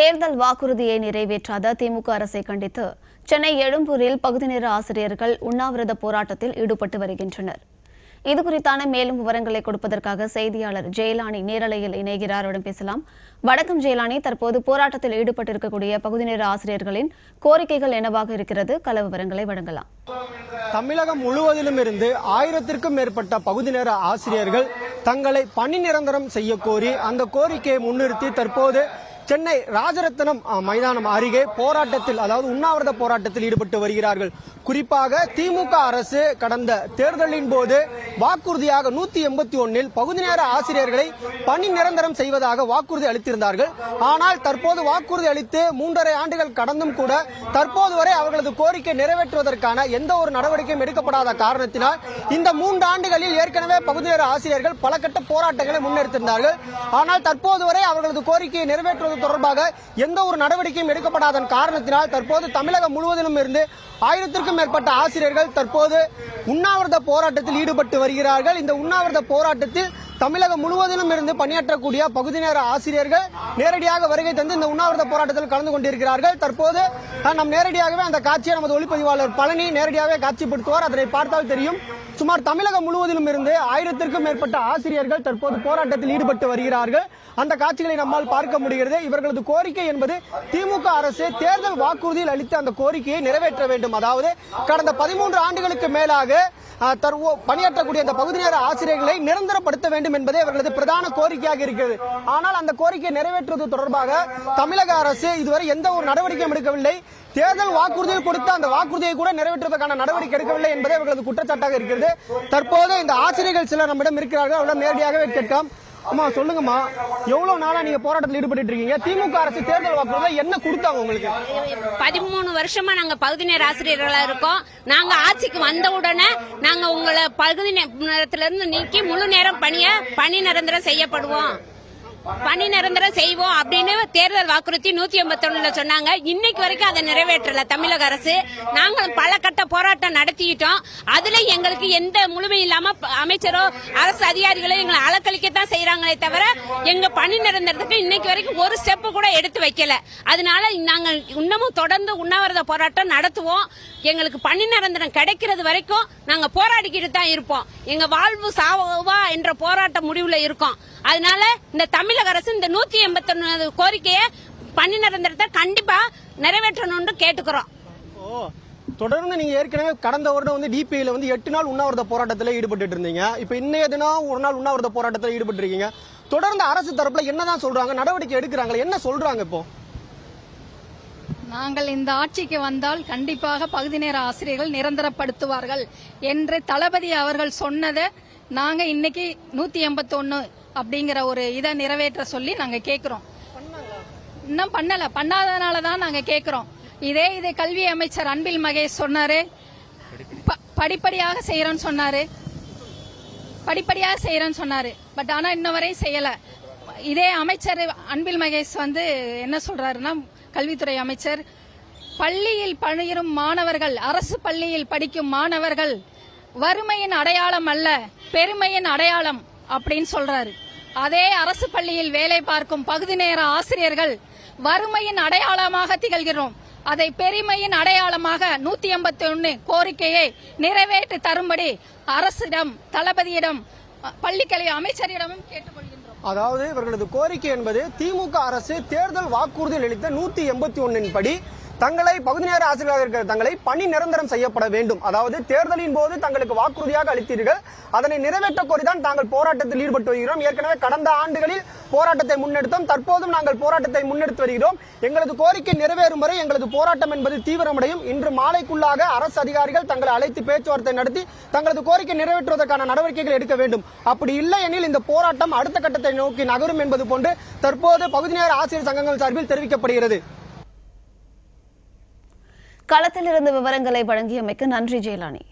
தேர்தல் வாக்குறுதியை நிறைவேற்றாத திமுக அரசை கண்டித்து சென்னை எழும்பூரில் பகுதி நேர ஆசிரியர்கள் உண்ணாவிரத போராட்டத்தில் ஈடுபட்டு வருகின்றனர். இது குறித்தான மேலும் விவரங்களை கொடுப்பதற்காக செய்தியாளர் ஜெயலானி நேரலையில் இணைகிறார். அவரிடம் பேசலாம். வணக்கம் ஜெயலானி தற்போது போராட்டத்தில் ஈடுபட்டிருக்கக்கூடிய பகுதி நேர ஆசிரியர்களின் கோரிக்கைகள் என்னவாக இருக்கிறது? கள விவரங்களை வழங்கலாம். தமிழகம் முழுவதிலும் இருந்து ஆயிரத்திற்கும் மேற்பட்ட பகுதி நேர ஆசிரியர்கள் தங்களை பணி நிரந்தரம் செய்ய கோரி அந்த கோரிக்கையை முன்னிறுத்தி தற்போது சென்னை ராஜரத்னம் மைதானம் அருகே போராட்டத்தில் அதாவது உண்ணாவிரத போராட்டத்தில் ஈடுபட்டு வருகிறார்கள். குறிப்பாக திமுக அரசு கடந்த தேர்தலின் போது வாக்குறுதியாக நூத்தி எண்பத்தி ஒன்னில் பகுதி நேர ஆசிரியர்களை பணி நிரந்தரம் செய்வதாக வாக்குறுதி அளித்திருந்தார்கள். ஆனால் தற்போது வாக்குறுதி அளித்து மூன்றரை ஆண்டுகள் கடந்தும் கூட தற்போது வரை அவர்களது கோரிக்கை நிறைவேற்றுவதற்கான எந்த ஒரு நடவடிக்கையும் எடுக்கப்படாத காரணத்தினால் இந்த மூன்று ஆண்டுகளில் ஏற்கனவே பகுதி நேர ஆசிரியர்கள் பல கட்ட போராட்டங்களை முன்னெடுத்திருந்தார்கள். ஆனால் தற்போது வரை அவர்களது கோரிக்கையை நிறைவேற்றுவது தொடர்பாக எந்த ஒரு நடவடிக்கையும் எடுக்கப்படாதன் காரணத்தினால் தற்போது தமிழகம் முழுவதிலும் இருந்து ஆயிரத்திற்கும் மேற்பட்ட ஆசிரியர்கள் தற்போது உண்ணாவிரத போராட்டத்தில் ஈடுபட்டு வருகிறார்கள். இந்த உண்ணாவிரத போராட்டத்தில் தமிழகம் முழுவதிலும் இருந்து பணியாற்றக்கூடிய பகுதி நேர ஆசிரியர்கள் நேரடியாக வருகை தந்து இந்த உண்ணாவிரத போராட்டத்தில் கலந்து கொண்டிருக்கிறார்கள். தற்போது நாம் நம் நேரடியாகவே அந்த காட்சியை நமது ஒளிப்பதிவாளர் பழனி நேரடியாகவே காட்சிப்படுத்துவார். அதனை பார்த்தால் தெரியும் சுமார் தமிழகம் முழுவதிலும் இருந்து ஆயிரத்திற்கும் மேற்பட்ட ஆசிரியர்கள் தற்போது போராட்டத்தில் ஈடுபட்டு வருகிறார்கள். அந்த காட்சிகளை நம்மால் பார்க்க முடிகிறது. இவர்களது கோரிக்கை என்பது திமுக அரசு தேர்தல் வாக்குறுதியில் அளித்த அந்த கோரிக்கையை நிறைவேற்ற வேண்டும். அதாவது கடந்த பதிமூன்று ஆண்டுகளுக்கு மேலாக அஹ், பணியாற்றக்கூடிய அந்த பகுதி நேர ஆசிரியர்களை நிரந்தரப்படுத்த வேண்டும் என்பதே அவர்களது பிரதான கோரிக்கையாக இருக்கிறது. ஆனால் அந்த கோரிக்கையை நிறைவேற்றுவது தொடர்பாக தமிழக அரசு இதுவரை எந்த ஒரு நடவடிக்கையும் எடுக்கவில்லை. தேர்தல் வாக்குறுதியில் கொடுத்த அந்த வாக்குறுதியை கூட நிறைவேற்றுவதற்கான நடவடிக்கை எடுக்கவில்லை என்பதே அவர்களது குற்றச்சாட்டாக இருக்கிறது. தற்போது இந்த ஆசிரியர்கள் சிலர் நம்மிடம் இருக்கிறார்கள். அவரிடம் நேரடியாகவே கேட்கலாம். அம்மா சொல்லுங்கம்மா. எவ்வளவு நாளா நீங்க போராட்டத்தில் ஈடுபட்டு இருக்கீங்க? திமுக அரசு தேர்தல் வாக்குறுதியில் என்ன கொடுத்தாங்க உங்களுக்கு? பதிமூணு வருஷமா நாங்க பகுதி நேர ஆசிரியர்களா இருக்கோம். நாங்க ஆட்சிக்கு வந்த உடனே நாங்க உங்களை பகுதி நேரத்துல இருந்து நீக்கி முழு நேரம் பணிய பணி நிரந்தரம் செய்யப்படுவோம். பணி நிரந்தரம் செய்வோம் அப்படின்னு தேர்தல் வாக்குறுதி நூத்தி எண்பத்தி ஒண்ணுல சொன்னாங்க. இன்னைக்கு வரைக்கும் அதை நிறைவேற்றல தமிழக அரசு. நாங்களும் பல கட்ட போராட்டம் நடத்திட்டோம். அதுல எங்களுக்கு எந்த முழுமை இல்லாம அமைச்சரோ அரசு அதிகாரிகளோ எங்களை அலக்கழிக்கத்தான் செய்யறாங்களே தவிர எங்க பணி நிரந்தரத்துக்கு இன்னைக்கு வரைக்கும் ஒரு ஸ்டெப் கூட எடுத்து வைக்கல. அதனால நாங்கள் இன்னமும் தொடர்ந்து உண்ணாவிரத போராட்டம் நடத்துவோம். எங்களுக்கு பணி நிரந்தரம் கிடைக்கிறது வரைக்கும் நாங்க போராடிக்கிட்டு தான் இருப்போம். எங்க வாழ்வு சாவா என்ற போராட்ட முடிவுல இருக்கோம். அதனால இந்த தமிழக அரசு இந்த நூத்தி எண்பத்தி ஒன்னு கோரிக்கையை பணி நிரந்தரத்தை கண்டிப்பா நிறைவேற்றணும்னு கேட்டுக்கிறோம். ஓ தொடர்ந்து நீங்க ஏற்கனவே கடந்த வருடம் வந்து டிபிஐல வந்து எட்டு நாள் உண்ணாவிரத போராட்டத்தில் ஈடுபட்டு இருந்தீங்க. இப்ப இன்னைய தினம் ஒரு நாள் உண்ணாவிரத போராட்டத்தில் ஈடுபட்டு இருக்கீங்க தொடர்ந்து அரசு தரப்புல என்னதான் சொல்றாங்க நடவடிக்கை எடுக்கிறாங்களே என்ன சொல்றாங்க இப்போ? நாங்கள் இந்த ஆட்சிக்கு வந்தால் கண்டிப்பாக பகுதி நேர ஆசிரியர்கள் நிரந்தரப்படுத்துவார்கள். என்று தளபதி அவர்கள் சொன்னதை நாங்க இன்னைக்கு நூத்தி எண்பத்தொன்னு அப்படிங்கிற ஒரு இதை நிறைவேற்ற சொல்லி நாங்க கேக்குறோம். இன்னும் பண்ணல. பண்ணாதனால தான் நாங்க கேக்குறோம். இதே இது கல்வி அமைச்சர் அன்பில் மகேஷ் சொன்னாரு. படிப்படியாக செய்யறோம்னு சொன்னாரு. படிப்படியாக செய்யறேன்னு சொன்னாரு. பட் ஆனா இன்ன வரையும் செய்யல. இதே அமைச்சர் அன்பில் மகேஷ் வந்து என்ன சொல்றாருன்னா கல்வித்துறை அமைச்சர் பள்ளியில் பணியும் மாணவர்கள் அரசு பள்ளியில் படிக்கும் மாணவர்கள் வறுமையின் அடையாளம் அல்ல பெருமையின் அடையாளம் அப்படின்னு சொல்றாரு. அதே அரசு பள்ளியில் வேலை பார்க்கும் பகுதி நேர ஆசிரியர்கள் வறுமையின் அடையாளமாக திகழ்கிறோம். அதை பெருமையின் அடையாளமாக நூத்தி எண்பத்தி ஒன்னு கோரிக்கையை நிறைவேற்றி தரும்படி அரசிடம் தளபதியிடம் பள்ளிக்கல்வி அமைச்சரிடமும் கேட்டுக்கொள்கின்றோம். அதாவது இவர்களது கோரிக்கை என்பது திமுக அரசு தேர்தல் வாக்குறுதியில் அளித்த நூத்தி எண்பத்தி ஒன்னின் படி தங்களை பகுதி நேர ஆசிரியராக இருக்கிற தங்களை பணி நிரந்தரம் செய்யப்பட வேண்டும். அதாவது தேர்தலின் போது தங்களுக்கு வாக்குறுதியாக அளித்தீர்கள். அதனை நிறைவேற்ற கோரிதான் தாங்கள் போராட்டத்தில் ஈடுபட்டு வருகிறோம். ஏற்கனவே கடந்த ஆண்டுகளில் போராட்டத்தை முன்னெடுத்தோம். தற்போதும் நாங்கள் போராட்டத்தை முன்னெடுத்து வருகிறோம். எங்களது கோரிக்கை நிறைவேறும் வரை எங்களது போராட்டம் என்பது தீவிரமடையும். இன்று மாலைக்குள்ளாக அரசு அதிகாரிகள் தங்களை அழைத்து பேச்சுவார்த்தை நடத்தி தங்களது கோரிக்கை நிறைவேற்றுவதற்கான நடவடிக்கைகள் எடுக்க வேண்டும். அப்படி இல்லை எனில் இந்த போராட்டம் அடுத்த கட்டத்தை நோக்கி நகரும் என்பது போன்று தற்போது பகுதி நேர ஆசிரியர் சங்கங்கள் சார்பில் தெரிவிக்கப்படுகிறது. களத்திலிருந்து விவரங்களை வழங்கியமைக்கு நன்றி ஜெயலானி.